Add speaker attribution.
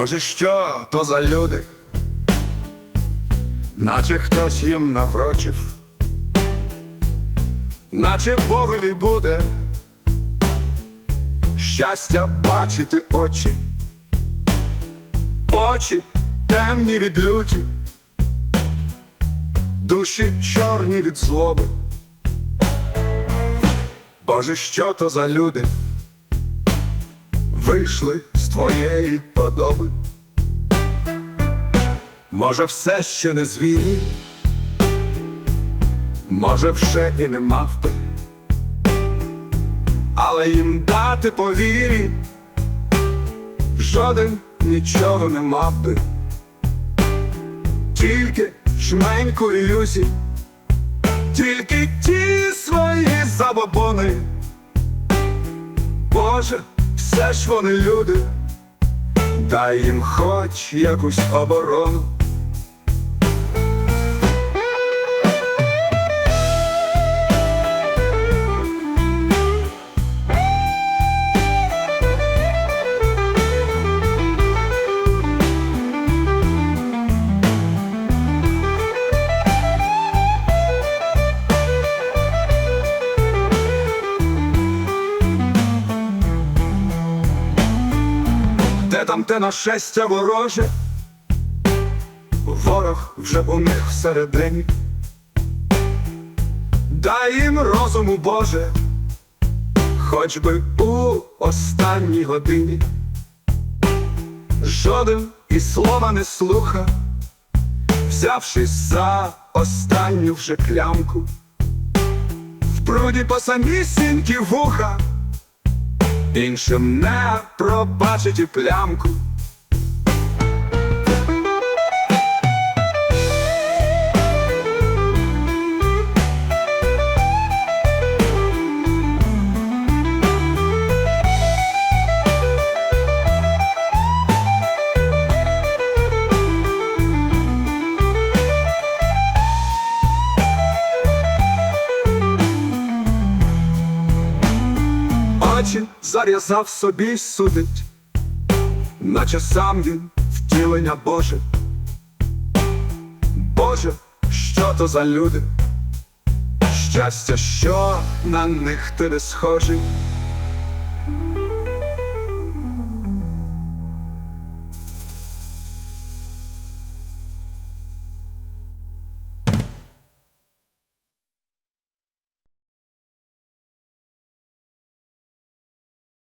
Speaker 1: Боже, що то за люди, наче хтось їм наврочив, наче Богові буде щастя бачити очі, очі темні від люті, душі чорні від злоби. Боже, що то за люди? Вийшли з твоєї подоби. Може, все ще не звірі, може, вже і не мавпи, але їм дати повірі, жоден нічого не мав би, тільки жменьку ілюзій, тільки ті свої забобони. Боже, все ж вони люди, дай їм хоч якусь оборону. Де там те нашестя вороже? Ворог вже у них всередині. Дай їм розуму, Боже, хоч би у останній годині. Жоден і слова не слуха, взявшись за останню вже клямку, в пруді по самісінькі вуха. Іншим не пробачить і плямку. Очі зарізав собі судить, наче сам він втілення Боже. Боже, що то за люди? Щастя, що на них ти не схожий,